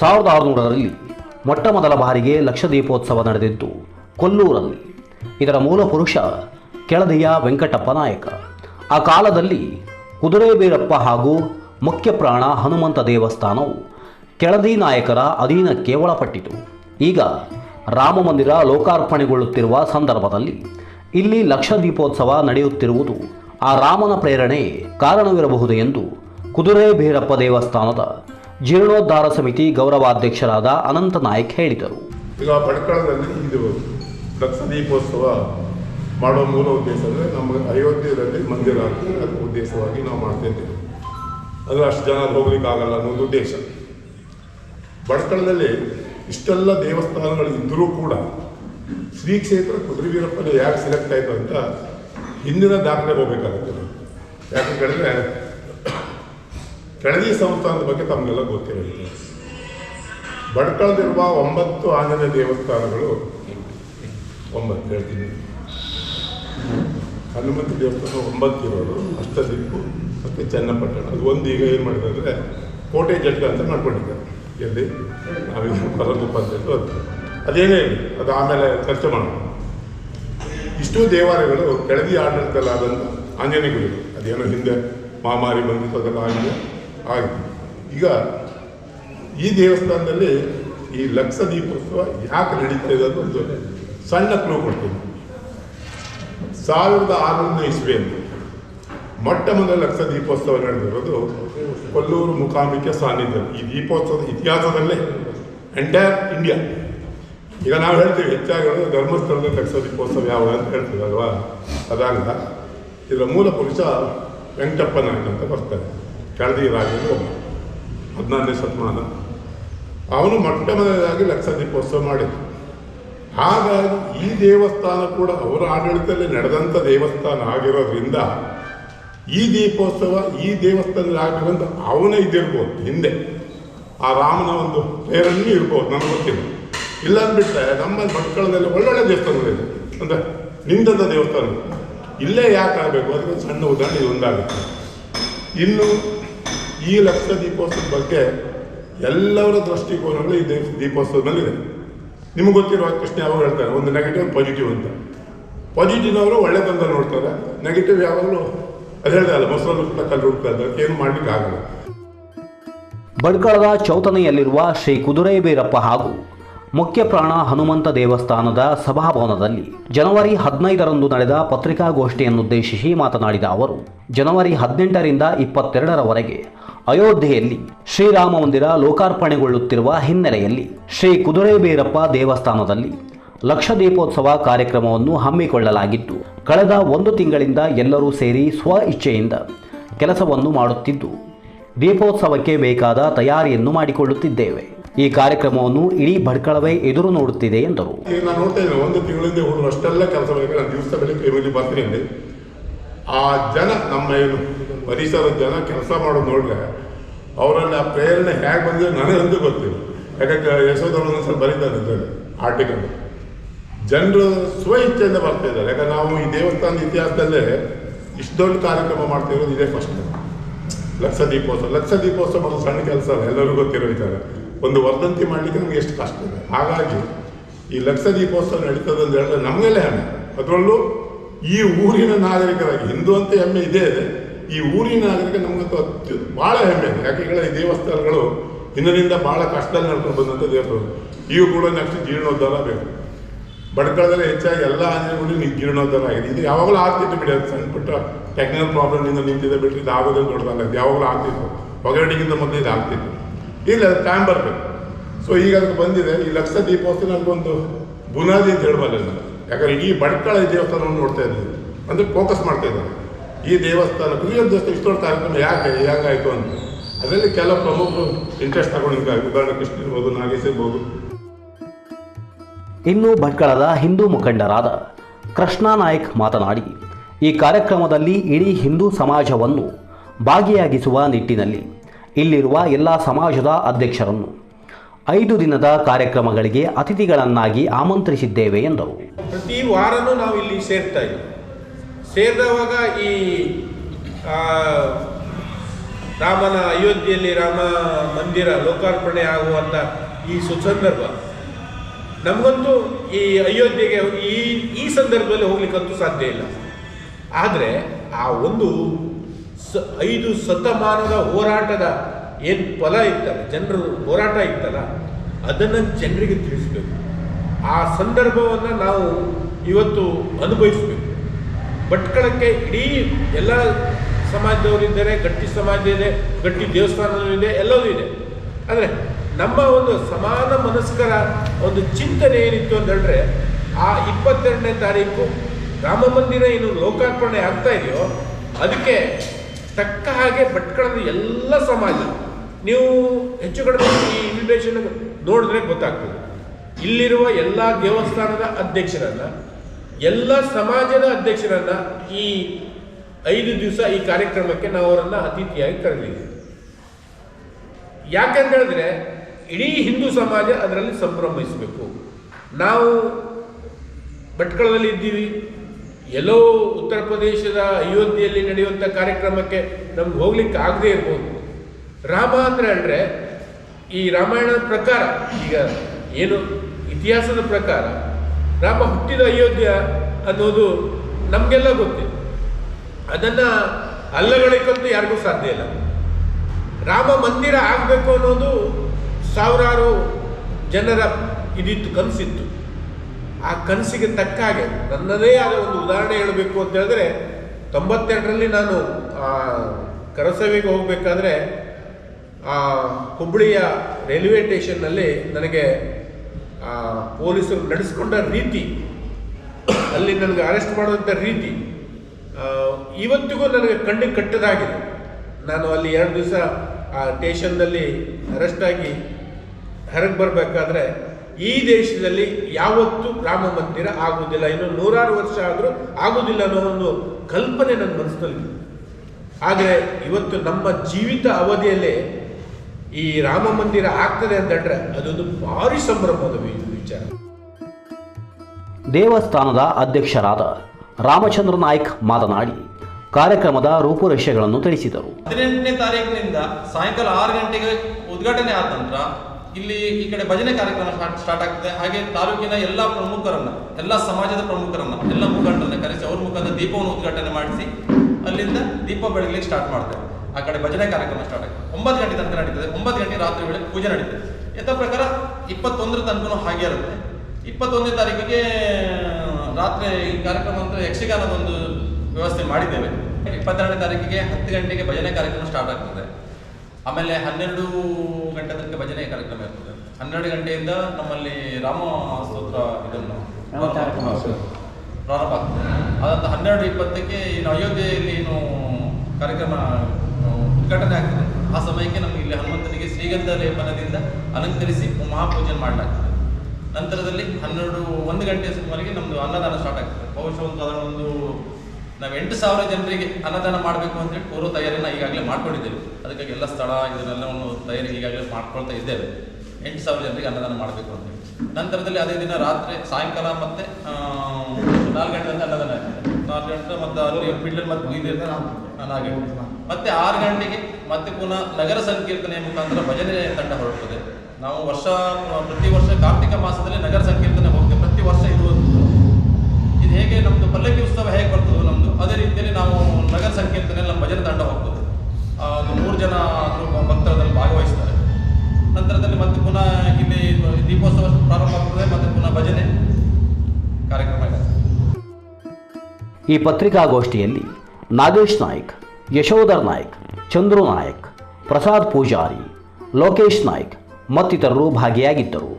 ಸಾವಿರದ ಆರುನೂರರಲ್ಲಿ ಮೊಟ್ಟ ಮೊದಲ ಬಾರಿಗೆ ಲಕ್ಷ ದೀಪೋತ್ಸವ ನಡೆದಿದ್ದು ಕೊಲ್ಲೂರಲ್ಲಿ. ಇದರ ಮೂಲ ಪುರುಷ ಕೆಳದಿಯ ವೆಂಕಟಪ್ಪ ನಾಯಕ. ಆ ಕಾಲದಲ್ಲಿ ಕುದುರೆ ಬೀರಪ್ಪ ಹಾಗೂ ಮುಖ್ಯ ಪ್ರಾಣ ಹನುಮಂತ ದೇವಸ್ಥಾನವು ಕೆಳದಿ ನಾಯಕರ ಅಧೀನಕ್ಕೆ ಒಳಪಟ್ಟಿತು. ಈಗ ರಾಮ ಮಂದಿರ ಲೋಕಾರ್ಪಣೆಗೊಳ್ಳುತ್ತಿರುವ ಸಂದರ್ಭದಲ್ಲಿ ಇಲ್ಲಿ ಲಕ್ಷ ದೀಪೋತ್ಸವ ನಡೆಯುತ್ತಿರುವುದು ಆ ರಾಮನ ಪ್ರೇರಣೆ ಕಾರಣವಿರಬಹುದು ಎಂದು ಕುದುರೆ ಭೈರಪ್ಪ ದೇವಸ್ಥಾನದ ಜೀರ್ಣೋದ್ಧಾರ ಸಮಿತಿ ಗೌರವಾಧ್ಯಕ್ಷರಾದ ಅನಂತ ನಾಯಕ್ ಹೇಳಿದರು. ಈಗ ಪಡ್ಕಳದಲ್ಲಿ ಇದು ದಕ್ಷ ದೀಪೋತ್ಸವ ಮಾಡುವ ಮೂಲ ಉದ್ದೇಶ ಅಂದರೆ ನಮ್ಮ ಅಯೋಧ್ಯೆಯಲ್ಲಿ ಮಂದಿರ ಹಾಕಿ ಅದು ಉದ್ದೇಶವಾಗಿ ನಾವು ಮಾಡ್ತಿದ್ದೇವೆ ಅಂದರೆ ಅಷ್ಟು ಜನ ಹೋಗ್ಲಿಕ್ಕಾಗಲ್ಲ ಅನ್ನೋದು ಉದ್ದೇಶ. ಭಟ್ಕಳದಲ್ಲಿ ಇಷ್ಟೆಲ್ಲ ದೇವಸ್ಥಾನಗಳು ಇದ್ದರೂ ಕೂಡ ಶ್ರೀ ಕ್ಷೇತ್ರ ಕುದುರೆ ವೀರಪ್ಪನ ಯಾಕೆ ಸೆಲೆಕ್ಟ್ ಆಯಿತು ಅಂತ ಹಿಂದಿನ ದಾಖಲೆ ಹೋಗಬೇಕಾಗುತ್ತೆ. ಯಾಕೆ ಕೇಳಿದ್ರೆ ಕೆಳದಿ ಸಂಸ್ಥಾನದ ಬಗ್ಗೆ ತಮಗೆಲ್ಲ ಗೊತ್ತಿರುತ್ತೆ ಬಡ್ಕಳದಿರುವ ಒಂಬತ್ತು ಆಂಜನೇಯ ದೇವಸ್ಥಾನಗಳು ಒಂಬತ್ತು ಹೇಳ್ತೀನಿ. ಹನುಮಂತ ದೇವಸ್ಥಾನ ಒಂಬತ್ತು ಇರೋದು, ಅಷ್ಟದಿಕ್ಕು, ಮತ್ತು ಚನ್ನಪಟ್ಟಣ. ಅದು ಒಂದು ಈಗ ಏನು ಮಾಡಿದೆ ಅಂದರೆ ಕೋಟೆ ಜಟ್ಕ ಅಂತ ಮಾಡ್ಕೊಂಡಿದ್ದಾರೆ. ಎಲ್ಲಿ? ನಾವೀಗ ಕೊರಗುಪ್ಪ ಅಂತ ಅದು ಅದೇನೇ ಅದು ಆಮೇಲೆ ಚರ್ಚೆ ಮಾಡೋಣ. ಇಷ್ಟು ದೇವಾಲಯಗಳು ಕೆಳದಿ ಆಡಳಿತದಲ್ಲಾದಂಥ ಆಂಜನೇಯ ಅದೇನೋ ಹಿಂದೆ ಮಹಾಮಾರಿ ಬಂದಿತ್ತು, ಅದೆಲ್ಲ ಆಗಿದೆ. ಆಗಿದೆ ಈಗ ಈ ದೇವಸ್ಥಾನದಲ್ಲಿ ಈ ಲಕ್ಷ ದೀಪೋತ್ಸವ ಯಾಕೆ ನಡೀತಾ ಇದೆ ಒಂದು ಸಣ್ಣ ಕ್ಲೂ ಕೊಡ್ತೀನಿ. ಸಾವಿರದ ಆರುನೂರನೇ ಇಸ್ವಿಯಲ್ಲಿ ಮೊಟ್ಟ ಮೊದಲ ಲಕ್ಷ ದೀಪೋತ್ಸವ ನಡೆದಿರೋದು ಕೊಲ್ಲೂರು ಮುಖಾಮಿಕೆ ಸಾನ್ನಿಧ್ಯ. ಈ ದೀಪೋತ್ಸವದ ಇತಿಹಾಸದಲ್ಲೇ ಎಂಟೈರ್ ಇಂಡಿಯಾ ಈಗ ನಾವು ಹೇಳ್ತೀವಿ ಹೆಚ್ಚಾಗಿ ಧರ್ಮಸ್ಥಳದ ಲಕ್ಷ ದೀಪೋತ್ಸವ ಯಾವಾಗ ಅಂತ ಹೇಳ್ತೀವಿ ಅಲ್ವಾ ಅದಲ್ಲ ಇದರ ಮೂಲ ಪುರುಷ ವೆಂಕಟಪ್ಪ ನಾಯಕ ಅಂತ ಬರ್ತಾರೆ. ಕೆಳದಿ ರಾಜೇಂದ್ರ ಒಬ್ಬ, ಹದಿನಾರನೇ ಶತಮಾನ. ಅವನು ಮೊಟ್ಟ ಮನೆಯದಾಗಿ ಲಕ್ಷ ದೀಪೋತ್ಸವ ಮಾಡಿದ. ಹಾಗಾಗಿ ಈ ದೇವಸ್ಥಾನ ಕೂಡ ಅವರ ಆಡಳಿತದಲ್ಲಿ ನಡೆದಂಥ ದೇವಸ್ಥಾನ ಆಗಿರೋದ್ರಿಂದ ಈ ದೀಪೋತ್ಸವ, ಈ ದೇವಸ್ಥಾನದಲ್ಲಿ ಆಗಿರುವಂಥ ಅವನೇ ಇದಿರ್ಬೋದು ಹಿಂದೆ. ಆ ರಾಮನ ಒಂದು ಪ್ರೇರಣೆ ಇರ್ಬೋದು, ನನಗೆ ಗೊತ್ತಿಲ್ಲ. ಇಲ್ಲ ಅಂದ್ಬಿಟ್ರೆ ನಮ್ಮ ಮಕ್ಕಳದಲ್ಲಿ ಒಳ್ಳೊಳ್ಳೆ ದೇವಸ್ಥಾನಗಳಿದೆ. ಅಂದರೆ ನಿಂದದ ದೇವಸ್ಥಾನ ಇಲ್ಲೇ ಯಾಕೆ ಆಗಬೇಕು? ಅದಕ್ಕೆ ಸಣ್ಣ ಉದಾಹರಣೆ ಒಂದಾಗುತ್ತೆ. ಇನ್ನು ಈ ಲಕ್ಷ ದೀಪೋತ್ಸವದ ಬಗ್ಗೆ ಎಲ್ಲರ ದೃಷ್ಟಿಕೋನಗಳು ಈ ದೀಪೋತ್ಸವದಲ್ಲಿದೆ. ನಿಮಗೆ ಗೊತ್ತಿರುವ ಕೃಷ್ಣ ಯಾವಾಗ ಹೇಳ್ತಾರೆ? ಒಂದು ನೆಗೆಟಿವ್ ಪಾಸಿಟಿವ್ ಅಂತ. ಪಾಸಿಟಿವ್ನವರು ಒಳ್ಳೆದಂತ ನೋಡ್ತಾರೆ ನೆಗೆಟಿವ್ ಯಾವಾಗಲೂ ಅದು ಹೇಳ್ದೆ ಅಲ್ಲ ಮೊಸರು ಕಲ್ಲು ಹುಡ್ತಾ ಏನು ಮಾಡ್ಲಿಕ್ಕೆ ಆಗಲ್ಲ. ಬಡ್ಕಳದ ಚೌತನೆಯಲ್ಲಿರುವ ಶ್ರೀ ಕುದುರೆ ಬೀರಪ್ಪ ಹಾಗೂ ಮುಖ್ಯ ಪ್ರಾಣ ಹನುಮಂತ ದೇವಸ್ಥಾನದ ಸಭಾಭವನದಲ್ಲಿ ಜನವರಿ ಹದಿನೈದರಂದು ನಡೆದ ಪತ್ರಿಕಾಗೋಷ್ಠಿಯನ್ನುದ್ದೇಶಿಸಿ ಮಾತನಾಡಿದ ಅವರು, ಜನವರಿ ಹದಿನೆಂಟರಿಂದ ಇಪ್ಪತ್ತೆರಡರವರೆಗೆ ಅಯೋಧ್ಯೆಯಲ್ಲಿ ಶ್ರೀರಾಮ ಮಂದಿರ ಲೋಕಾರ್ಪಣೆಗೊಳ್ಳುತ್ತಿರುವ ಹಿನ್ನೆಲೆಯಲ್ಲಿ ಶ್ರೀ ಕುದುರೆಬೇರಪ್ಪ ದೇವಸ್ಥಾನದಲ್ಲಿ ಲಕ್ಷ ದೀಪೋತ್ಸವ ಕಾರ್ಯಕ್ರಮವನ್ನು ಹಮ್ಮಿಕೊಳ್ಳಲಾಗಿದ್ದು ಕಳೆದ ಒಂದು ತಿಂಗಳಿಂದ ಎಲ್ಲರೂ ಸೇರಿ ಸ್ವ ಇಚ್ಛೆಯಿಂದ ಕೆಲಸವನ್ನು ಮಾಡುತ್ತಿದ್ದು, ದೀಪೋತ್ಸವಕ್ಕೆ ಬೇಕಾದ ತಯಾರಿಯನ್ನು ಮಾಡಿಕೊಳ್ಳುತ್ತಿದ್ದೇವೆ. ಈ ಕಾರ್ಯಕ್ರಮವನ್ನು ಇಡೀ ಭಟ್ಕಳವೇ ಎದುರು ನೋಡುತ್ತಿದೆ ಎಂದರು. ನಾನು ನೋಡ್ತಾ ಒಂದು ತಿಂಗಳಿಂದ ಹುಡುಗರು ಅಷ್ಟೆಲ್ಲ ಕೆಲಸ ನಾನು ದಿವಸ ಬರ್ತೀನಿ ಆ ಜನ, ನಮ್ಮ ಏನು ಪರಿಸರದ ಜನ ಕೆಲಸ ಮಾಡೋದು ನೋಡಿದ್ರೆ ಅವರಲ್ಲಿ ಆ ಪ್ರೇರಣೆ ಹೇಗೆ ಬಂದಿದೆ ನನಗಂತೂ ಗೊತ್ತಿಲ್ಲ. ಯಾಕಂದ್ರೆ ಯಶೋಧವ್ರು ಸಲ ಬರೀತಾರೆ ಆರ್ಟಿಕಲ್. ಜನರು ಸ್ವ ಇಚ್ಛೆಯಿಂದ ಬರ್ತಾ ಇದ್ದಾರೆ. ಯಾಕಂದ್ರೆ ನಾವು ಈ ದೇವಸ್ಥಾನದ ಇತಿಹಾಸದಲ್ಲೇ ಇಷ್ಟು ದೊಡ್ಡ ಕಾರ್ಯಕ್ರಮ ಮಾಡ್ತಾ ಇರೋದು ಇದೇ ಫಸ್ಟ್ ಲಕ್ಷ ದೀಪೋತ್ಸವ ಲಕ್ಷ ದೀಪೋತ್ಸವ ಸಣ್ಣ ಕೆಲಸ ಎಲ್ಲರಿಗೂ ಗೊತ್ತಿರೋ ವಿಚಾರ. ಒಂದು ವರ್ಧಂತಿ ಮಾಡಲಿಕ್ಕೆ ನಮ್ಗೆ ಎಷ್ಟು ಕಷ್ಟ ಇದೆ. ಹಾಗಾಗಿ ಈ ಲಕ್ಷ ದೀಪೋತ್ಸವ ನಡೀತದೆ ಅಂತ ಹೇಳಿದ್ರೆ ನಮಗೆಲ್ಲ ಹೆಮ್ಮೆ. ಅದರಲ್ಲೂ ಈ ಊರಿನ ನಾಗರಿಕರಾಗಿ, ಹಿಂದೂ ಅಂತ ಹೆಮ್ಮೆ ಇದೇ ಇದೆ, ಈ ಊರಿನ ನಾಗರಿಕ ನಮಗಂತೂ ಅತ್ಯ ಭಾಳ ಹೆಮ್ಮೆ ಇದೆ. ಯಾಕೆ ಈ ದೇವಸ್ಥಾನಗಳು ಹಿಂದಿನಿಂದ ಭಾಳ ಕಷ್ಟದಲ್ಲಿ ನಡ್ಕೊಂಡು ಬಂದಂಥ ದೇವಸ್ಥಾನ. ಈಗ ಕೂಡ ನೆಕ್ಸ್ಟ್ ಜೀರ್ಣೋದ್ಧಾರ ಬೇಕು. ಬಡ್ಕಳದಲ್ಲಿ ಹೆಚ್ಚಾಗಿ ಎಲ್ಲ ಆಂಜನೇಯಗಳು ಜೀರ್ಣೋದ್ಧಾರ ಆಗಿದೆ. ಇದು ಯಾವಾಗಲೂ ಆಗ್ತಿತ್ತು ಬಿಡಿ, ಅದು ಸಣ್ಣ ಪುಟ್ಟ ಟೆಕ್ನಿಕಲ್ ಪ್ರಾಬ್ಲಮ್ನಿಂದ ನಿಂತಿದೆ ಬಿಟ್ಟರೆ ಇದು ಆಗೋದೇ ದೊಡ್ಡದಾಗ ಯಾವಾಗಲೂ ಆಗ್ತಿತ್ತು ಒಗ್ಗರಣೆಗಿಂತ ಮೊದಲು ಇದು ಆಗ್ತಿತ್ತು ಇಲ್ಲ, ಅದು ಟೈಮ್ ಬರಬೇಕು. ಸೊ ಈಗ ಅದಕ್ಕೆ ಬಂದಿದೆ, ಈ ಲಕ್ಷ ದೀಪೋತ್ಸವ ನನಗೊಂದು ಬುನಾದಿ ಅಂತ ಹೇಳಬಲ್ಲ ನಾನು. ಯಾಕಂದ್ರೆ ಈ ಈ ದೇವಸ್ಥಾನವನ್ನು ನೋಡ್ತಾ ಇದ್ದೀನಿ. ಅಂದರೆ ಫೋಕಸ್ ಮಾಡ್ತಾ ಇದ್ದಾರೆ. ಈ ದೇವಸ್ಥಾನ ಕುರಿಯ ದೇವಸ್ಥಾನ ಇಷ್ಟೊಂದು ಕಾರ್ಯಕ್ರಮ ಯಾಕೆ, ಹೇಗಾಯಿತು ಅಂತ. ಅದರಲ್ಲಿ ಕೆಲವು ಪ್ರಮುಖರು ಇಂಟ್ರೆಸ್ಟ್ ತಗೊಂಡಿದ್ದಾರೆ. ಉದಾಹರಣೆ ಕೃಷ್ಣ ಇರ್ಬೋದು, ನಾಗೇಶ್ ಇರ್ಬೋದು. ಇನ್ನು ಭಟ್ಕಳದ ಹಿಂದೂ ಮುಖಂಡರಾದ ಕೃಷ್ಣ ನಾಯಕ್ ಮಾತನಾಡಿ, ಈ ಕಾರ್ಯಕ್ರಮದಲ್ಲಿ ಇಡೀ ಹಿಂದೂ ಸಮಾಜವನ್ನು ಭಾಗಿಯಾಗಿಸುವ ನಿಟ್ಟಿನಲ್ಲಿ ಇಲ್ಲಿರುವ ಎಲ್ಲ ಸಮಾಜದ ಅಧ್ಯಕ್ಷರನ್ನು ಐದು ದಿನದ ಕಾರ್ಯಕ್ರಮಗಳಿಗೆ ಅತಿಥಿಗಳನ್ನಾಗಿ ಆಮಂತ್ರಿಸಿದ್ದೇವೆ ಎಂದರು. ಪ್ರತಿ ವಾರನೂ ನಾವು ಇಲ್ಲಿ ಸೇರ್ತಾ ಇದ್ದೀವಿ ಸೇರಿದವಾಗ ಈ ರಾಮನ ಅಯೋಧ್ಯೆಯಲ್ಲಿ ರಾಮ ಮಂದಿರ ಲೋಕಾರ್ಪಣೆ ಆಗುವಂಥ ಈ ಸುಸಂದರ್ಭ ನಮಗಂತೂ ಈ ಅಯೋಧ್ಯೆಗೆ ಈ ಈ ಸಂದರ್ಭದಲ್ಲಿ ಹೋಗ್ಲಿಕ್ಕಂತೂ ಸಾಧ್ಯ ಇಲ್ಲ. ಆದರೆ ಆ ಒಂದು ಐದು ಶತಮಾನದ ಹೋರಾಟದ ಏನು ಫಲ ಇತ್ತಲ್ಲ, ಜನರು ಹೋರಾಟ ಇತ್ತಲ್ಲ, ಅದನ್ನು ಜನರಿಗೆ ತಿಳಿಸ್ಬೇಕು. ಆ ಸಂದರ್ಭವನ್ನು ನಾವು ಇವತ್ತು ಅನುಭವಿಸ್ಬೇಕು. ಭಟ್ಕಳಕ್ಕೆ ಇಡೀ ಎಲ್ಲ ಸಮಾಜದವರಿದ್ದಾರೆ ಗಟ್ಟಿ ಸಮಾಜ ಇದೆ, ಗಟ್ಟಿ ದೇವಸ್ಥಾನವೂ ಇದೆ ಎಲ್ಲವೂ ಇದೆ. ಆದರೆ ನಮ್ಮ ಒಂದು ಸಮಾನ ಮನಸ್ಕರ ಒಂದು ಚಿಂತನೆ ಏನಿತ್ತು ಅಂತ ಹೇಳಿದ್ರೆ ಆ ಇಪ್ಪತ್ತೆರಡನೇ ತಾರೀಕು ರಾಮ ಮಂದಿರ ಏನು ಲೋಕಾರ್ಪಣೆ ಆಗ್ತಾ ಇದೆಯೋ, ಅದಕ್ಕೆ ತಕ್ಕ ಹಾಗೆ ಭಟ್ಕಳದ ಎಲ್ಲ ಸಮಾಜ. ನೀವು ಹೆಚ್ಚು ಕಡಿಮೆ ಈ ಇನ್ವಿಟೇಷನ್ ನೋಡಿದ್ರೆ ಗೊತ್ತಾಗ್ತದೆ. ಇಲ್ಲಿರುವ ಎಲ್ಲ ದೇವಸ್ಥಾನದ ಅಧ್ಯಕ್ಷರನ್ನ, ಎಲ್ಲ ಸಮಾಜದ ಅಧ್ಯಕ್ಷರನ್ನ ಈ ಐದು ದಿವಸ ಈ ಕಾರ್ಯಕ್ರಮಕ್ಕೆ ನಾವು ಅವರನ್ನ ಅತಿಥಿಯಾಗಿ ಕರೆದಿದ್ದೀವಿ. ಯಾಕಂತ ಹೇಳಿದ್ರೆ, ಇಡೀ ಹಿಂದೂ ಸಮಾಜ ಅದರಲ್ಲಿ ಸಂಭ್ರಮಿಸಬೇಕು. ನಾವು ಭಟ್ಕಳದಲ್ಲಿ ಇದ್ದೀವಿ ಎಲ್ಲೋ ಉತ್ತರ ಪ್ರದೇಶದ ಅಯೋಧ್ಯೆಯಲ್ಲಿ ನಡೆಯುವಂಥ ಕಾರ್ಯಕ್ರಮಕ್ಕೆ ನಮ್ಗೆ ಹೋಗ್ಲಿಕ್ಕೆ ಆಗದೇ ಇರ್ಬೋದು. ರಾಮ ಅಂದರೆ ಅಂದರೆ ಈ ರಾಮಾಯಣದ ಪ್ರಕಾರ, ಈಗ ಏನು ಇತಿಹಾಸದ ಪ್ರಕಾರ ರಾಮ ಹುಟ್ಟಿದ ಅಯೋಧ್ಯ ಅನ್ನೋದು ನಮಗೆಲ್ಲ ಗೊತ್ತಿದೆ ಅದನ್ನು ಅಲ್ಲಗಳಿಕ್ಕಂತೂ ಯಾರಿಗೂ ಸಾಧ್ಯ ಇಲ್ಲ. ರಾಮ ಮಂದಿರ ಆಗಬೇಕು ಅನ್ನೋದು ಸಾವಿರಾರು ಜನರ ಇದಿತ್ತು, ಕನಸಿತ್ತು. ಆ ಕನಸಿಗೆ ತಕ್ಕ ಹಾಗೆ ನನ್ನದೇ ಆದ ಒಂದು ಉದಾಹರಣೆ ಹೇಳಬೇಕು ಅಂತ ಹೇಳಿದ್ರೆ ತೊಂಬತ್ತೆರಡರಲ್ಲಿ ನಾನು ಕರಸೇವೆಗೆ ಹೋಗಬೇಕಾದ್ರೆ ಆ, ಹುಬ್ಬಳ್ಳಿಯ ರೈಲ್ವೆ ಸ್ಟೇಷನ್ನಲ್ಲಿ ನನಗೆ ಪೊಲೀಸರು ನಡೆಸ್ಕೊಂಡ ರೀತಿ ಅಲ್ಲಿ ನನಗೆ ಅರೆಸ್ಟ್ ಮಾಡುವಂಥ ರೀತಿ ಇವತ್ತಿಗೂ ನನಗೆ ಕಣ್ಣಿಗೆ ಕಟ್ಟದಾಗಿದೆ. ನಾನು ಅಲ್ಲಿ ಎರಡು ದಿವಸ ಆ ಸ್ಟೇಷನ್ನಲ್ಲಿ ಅರೆಸ್ಟ್ ಆಗಿ ಹೊರಗೆ ಬರಬೇಕಾದ್ರೆ ಈ ದೇಶದಲ್ಲಿ ಯಾವತ್ತೂ ರಾಮ ಮಂದಿರ ಆಗುವುದಿಲ್ಲ. ಇನ್ನು ನೂರಾರು ವರ್ಷ ಆದರೂ ಆಗುವುದಿಲ್ಲ ಅನ್ನೋ ಒಂದು ಕಲ್ಪನೆ ನನ್ನ ಮನಸ್ಸಿನಲ್ಲಿ ಆದರೆ ಇವತ್ತು ನಮ್ಮ ಜೀವಿತ ಅವಧಿಯಲ್ಲೇ ಈ ರಾಮ ಮಂದಿರ ಆಗ್ತದೆ ಅಂತಂದ್ರೆ ಅದೊಂದು ಭಾರಿ ಸಂಭ್ರಮದ ವಿಚಾರ. ದೇವಸ್ಥಾನದ ಅಧ್ಯಕ್ಷರಾದ ರಾಮಚಂದ್ರ ನಾಯ್ಕ್ ಮಾತನಾಡಿ ಕಾರ್ಯಕ್ರಮದ ರೂಪುರೇಷೆಗಳನ್ನು ತಿಳಿಸಿದರು. ಹದಿನೆಂಟನೇ ತಾರೀಕಿನಿಂದ ಸಾಯಂಕಾಲ ಆರು ಗಂಟೆಗೆ ಉದ್ಘಾಟನೆ ಆದ ನಂತರ ಇಲ್ಲಿ ಈ ಕಡೆ ಭಜನೆ ಕಾರ್ಯಕ್ರಮ ಸ್ಟಾರ್ಟ್ ಆಗ್ತದೆ. ಹಾಗೆ ತಾಲೂಕಿನ ಎಲ್ಲ ಪ್ರಮುಖರನ್ನ, ಎಲ್ಲ ಸಮಾಜದ ಪ್ರಮುಖರನ್ನ, ಎಲ್ಲ ಮುಖಂಡರನ್ನ ಕರೆಸಿ, ಅವ್ರ ಮುಖಾಂತರ ದೀಪವನ್ನು ಉದ್ಘಾಟನೆ ಮಾಡಿಸಿ ಅಲ್ಲಿಂದ ದೀಪ ಬೆಳಗ್ಲಿಕ್ಕೆ ಸ್ಟಾರ್ಟ್ ಮಾಡ್ತೇವೆ. ಆ ಕಡೆ ಭಜನೆ ಕಾರ್ಯಕ್ರಮ ಸ್ಟಾರ್ಟ್ ಆಗ್ತದೆ. ಒಂಬತ್ತು ಗಂಟೆ ತನಕ ನಡೀತದೆ. ಒಂಬತ್ತು ಗಂಟೆ ರಾತ್ರಿ ವೇಳೆ ಪೂಜೆ ನಡೀತದೆ. ಯಥ ಪ್ರಕಾರ ಇಪ್ಪತ್ತೊಂದರ ತನಕ ಹಾಗೆ ಇರುತ್ತೆ. ಇಪ್ಪತ್ತೊಂದನೇ ತಾರೀಕಿಗೆ, ರಾತ್ರಿ ಈ ಕಾರ್ಯಕ್ರಮ ಅಂತ ಯಕ್ಷಗಾನದ ಒಂದು ವ್ಯವಸ್ಥೆ ಮಾಡಿದ್ದೇವೆ. ಇಪ್ಪತ್ತೆರಡನೇ ತಾರೀಕಿಗೆ ಹತ್ತು ಗಂಟೆಗೆ ಭಜನೆ ಕಾರ್ಯಕ್ರಮ ಸ್ಟಾರ್ಟ್ ಆಗ್ತದೆ. ಆಮೇಲೆ ಹನ್ನೆರಡು ಗಂಟೆ ತನಕ ಭಜನೆ ಕಾರ್ಯಕ್ರಮ ಇರ್ತದೆ. ಹನ್ನೆರಡು ಗಂಟೆಯಿಂದ ನಮ್ಮಲ್ಲಿ ರಾಮ ಸ್ತೋತ್ರ ಇದನ್ನು ಪ್ರಾರಂಭ ಆಗ್ತದೆ. ಅದಂತ ಹನ್ನೆರಡು ಇಪ್ಪತ್ತಕ್ಕೆ ಇನ್ನು ಅಯೋಧ್ಯೆಯಲ್ಲಿ ಏನು ಕಾರ್ಯಕ್ರಮ ಉದ್ಘಾಟನೆ ಆಗ್ತದೆ. ಆ ಸಮಯಕ್ಕೆ ನಮಗೆ ಇಲ್ಲಿ ಹನುಮಂತನಿಗೆ ಶ್ರೀಗಂಧ ಲೇಪನದಿಂದ ಅಲಂಕರಿಸಿ ಮಹಾಪೂಜೆ ಮಾಡಲಾಗ್ತದೆ. ನಂತರದಲ್ಲಿ ಹನ್ನೆರಡು ಒಂದು ಗಂಟೆ ಸುಮಾರಿಗೆ ನಮ್ಮದು ಅನ್ನದಾನ ಸ್ಟಾರ್ಟ್ ಆಗ್ತದೆ. ಬಹುಶಃ ಒಂದು ಅದರ ಒಂದು ನಾವು ಎಂಟು ಸಾವಿರ ಜನರಿಗೆ ಅನ್ನದಾನ ಮಾಡಬೇಕು ಅಂತೇಳಿ ಪೂರ್ವ ತಯಾರಿನ ಈಗಾಗಲೇ ಮಾಡ್ಕೊಂಡಿದ್ದೇವೆ. ಅದಕ್ಕಾಗಿ ಎಲ್ಲ ಸ್ಥಳ ಇದನ್ನೆಲ್ಲವನ್ನು ತಯಾರಿ ಈಗಾಗಲೇ ಮಾಡ್ಕೊಳ್ತಾ ಇದ್ದೇವೆ. ಎಂಟು ಸಾವಿರ ಜನರಿಗೆ ಅನ್ನದಾನ ಮಾಡಬೇಕು ಅಂತೇಳಿ ನಂತರದಲ್ಲಿ ಅದೇ ದಿನ ರಾತ್ರಿ ಸಾಯಂಕಾಲ ಮತ್ತೆ ನಾಲ್ಕು ಗಂಟೆಯಿಂದ ಅನ್ನದಾನ ನಾಲ್ಕು ಗಂಟೆ ಮತ್ತೆ ಅಲ್ಲಿ ಪಿಡ್ಲಲ್ಲಿ ಮತ್ತೆ. ಆ, ನಾಲ್ಕು ಗಂಟೆ. ಮತ್ತೆ ಆರು ಗಂಟೆಗೆ ಮತ್ತೆ ಪುನಃ ನಗರ ಸಂಕೀರ್ತನೆಯ ಮುಖಾಂತರ ಭಜನೆ ತಂಡ ಹೊರಡ್ತದೆ. ನಾವು ವರ್ಷ ಪ್ರತಿ ವರ್ಷ ಕಾರ್ತಿಕ ಮಾಸದಲ್ಲಿ ನಗರ ಸಂಕೀರ್ತನೆ ಹೋಗ್ತೇವೆ. ಪ್ರತಿ ವರ್ಷ ಇದು ಒಂದು ಇದು ಹೇಗೆ ನಮ್ಮದು ಪಲ್ಲಕ್ಕಿ ಉತ್ಸವ ಹೇಗೆ ಬರ್ತದೋ ನಮ್ದು, ಅದೇ ರೀತಿಯಲ್ಲಿ ನಾವು ನಗರ ಸಂಕೀರ್ತನೆ ನಮ್ಮ ಭಜನೆ ತಂಡ ಹೋಗ್ತದೆ. ಒಂದು ಮೂರು ಜನ ಭಕ್ತರದಲ್ಲಿ ಭಾಗವಹಿಸ್ತಾರೆ. ನಂತರದಲ್ಲಿ ಮತ್ತೆ ಪುನಃ ಇಲ್ಲಿ ದೀಪೋತ್ಸವ ಪ್ರಾರಂಭ ಆಗ್ತದೆ, ಮತ್ತೆ ಪುನಃ ಭಜನೆ ಕಾರ್ಯಕ್ರಮ ಈ ಪತ್ರಿಕಾಗೋಷ್ಠಿಯಲ್ಲಿ ನಾಗೇಶ್ ನಾಯ್ಕ್, ಯಶೋಧರ್ ನಾಯ್ಕ್, ಚಂದ್ರು ನಾಯ್ಕ್, ಪ್ರಸಾದ್ ಪೂಜಾರಿ, ಲೋಕೇಶ್ ನಾಯ್ಕ್ ಮತ್ತಿತರರು ಭಾಗಿಯಾಗಿದ್ದರು.